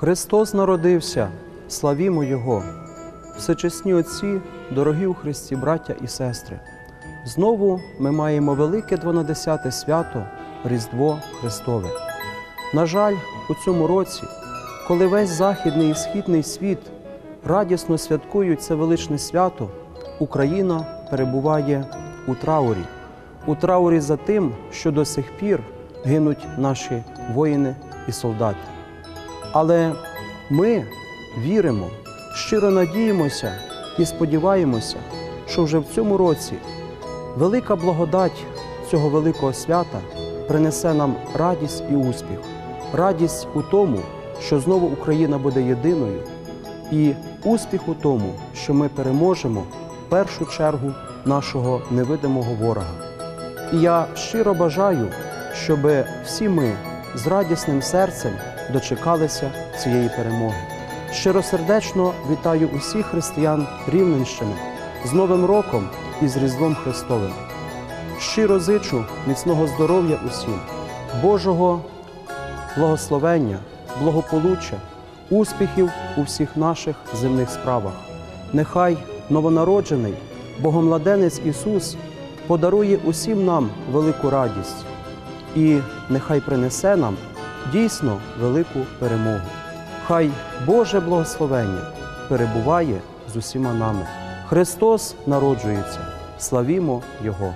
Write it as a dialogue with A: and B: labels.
A: Христос народився, славімо Його! Всечесні отці, дорогі у Христі, браття і сестри. Знову ми маємо велике дванадесяте свято Різдво Христове. На жаль, у цьому році, коли весь західний і східний світ радісно святкують це величне свято, Україна перебуває у траурі, у траурі за тим, що до сих пір гинуть наші воїни і солдати. Але ми віримо, щиро надіємося і сподіваємося, що вже в цьому році велика благодать цього великого свята принесе нам радість і успіх, радість у тому, що знову Україна буде єдиною, і успіх у тому, що ми переможемо в першу чергу нашого невидимого ворога. І я щиро бажаю, щоб всі ми з радісним серцем дочекалися цієї перемоги. Щиросердечно вітаю усіх християн Рівненщини з Новим роком і з Різдвом Христовим. Щиро зичу міцного здоров'я усім, Божого благословення, благополуччя, успіхів у всіх наших земних справах. Нехай новонароджений Богомладенець Ісус подарує усім нам велику радість і нехай принесе нам дійсно велику перемогу. Хай Боже благословення перебуває з усіма нами. Христос народжується, славімо Його!